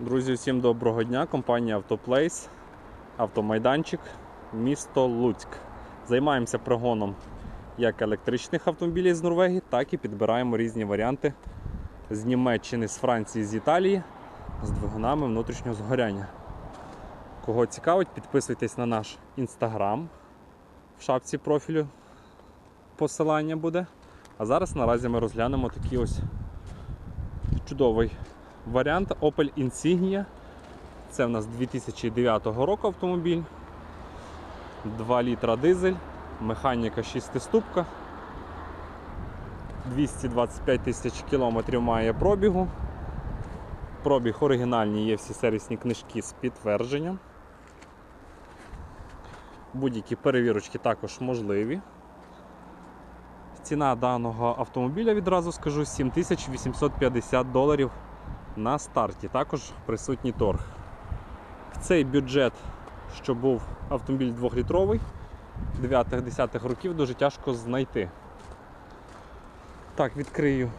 Друзі, всім доброго дня. Компанія Автоплейс, автомайданчик, місто Луцьк. Займаємося пригоном як електричних автомобілів з Норвегії, так і підбираємо різні варіанти з Німеччини, з Франції, з Італії з двигунами внутрішнього згоряння. Кого цікавить, підписуйтесь на наш інстаграм. В шапці профілю посилання буде. А зараз наразі ми розглянемо такий ось чудовий варіант Opel Insignia. Це в нас 2009 року автомобіль. 2 літра дизель, механіка 6-ступка. 225 тисяч кілометрів має пробігу. Пробіг оригінальний, є всі сервісні книжки з підтвердженням. Будь-які перевірочки також можливі. Ціна даного автомобіля відразу скажу 7850 доларів на старті. Також присутній торг. В Цей бюджет, що був автомобіль 2-літровий 9-10 років, дуже тяжко знайти. Так, відкрию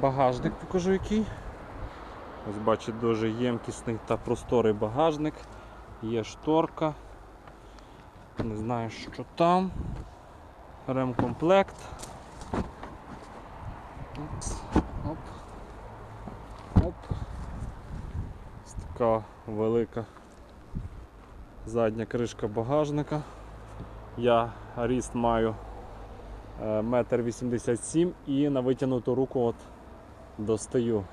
багажник, покажу який. Ось бачите, дуже ємкісний та просторий багажник. Є шторка. Не знаю, що там. Ремкомплект. Оп. Оп. Така велика задня кришка багажника. Я ріст маю е, метр і на витягнуту руку от достаю.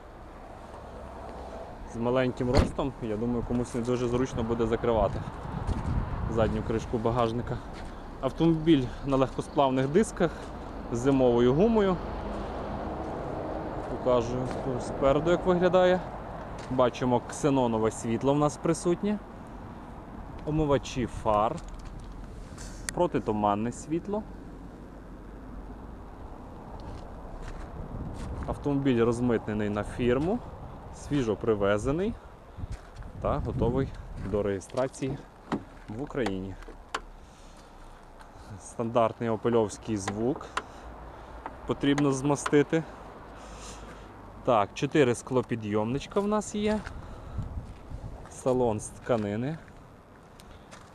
З маленьким ростом, я думаю, комусь не дуже зручно буде закривати задню кришку багажника. Автомобіль на легкосплавних дисках з зимовою гумою. Покажу спереду, як виглядає. Бачимо ксенонове світло в нас присутнє. Омивачі фар, протитуманне світло. Автомобіль розмитнений на фірму, свіжо привезений та готовий до реєстрації в Україні. Стандартний опельовський звук потрібно змастити. Так, 4 склопідйомничка в нас є. Салон з тканини.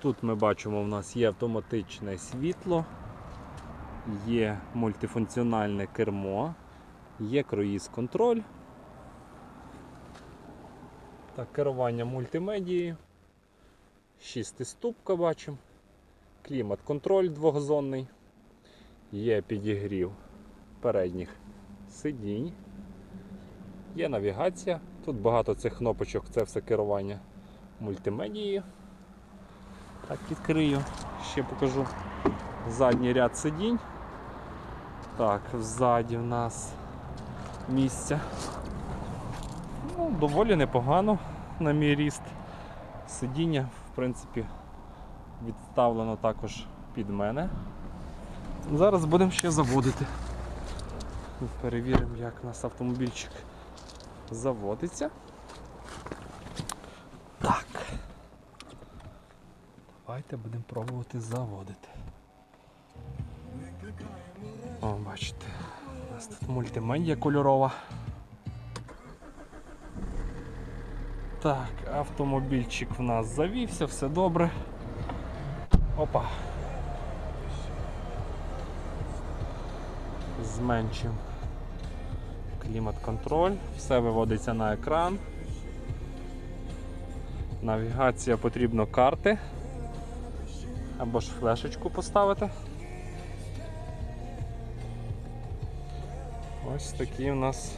Тут ми бачимо, в нас є автоматичне світло, є мультифункціональне кермо, є круїз-контроль. Так, керування мультимедією. Шістиступка бачимо. Клімат-контроль двохзонний. Є підігрів передніх сидінь. Є навігація. Тут багато цих кнопочок, це все керування мультимедією. Так, відкрию, ще покажу задній ряд сидінь. Так, ззаді в нас місця. Ну, доволі непогано на мій ріст. Сидіння, в принципі, відставлено також під мене. Зараз будемо ще заводити. Перевіримо, як у нас автомобільчик заводиться. Так. Давайте будемо пробувати заводити. О, бачите, у нас тут мультимедіа кольорова. Так, автомобільчик в нас завівся, все добре. Опа. Зменшимо клімат-контроль, все виводиться на екран. Навігація потрібно карти. Або ж флешечку поставити. Ось такий у нас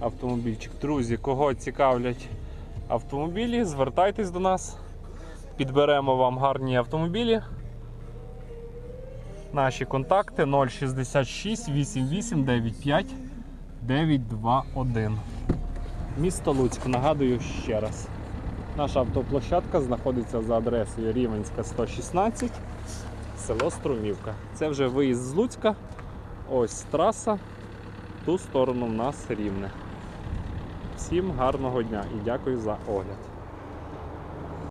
автомобільчик. Друзі, кого цікавлять автомобілі, звертайтесь до нас, підберемо вам гарні автомобілі. Наші контакти 066 88 95 921. Місто Луцьк, нагадую ще раз. Наша автоплощадка знаходиться за адресою Рівенська 116, село Струмівка. Це вже виїзд з Луцька. Ось траса. В ту сторону в нас рівне. Всім гарного дня і дякую за огляд.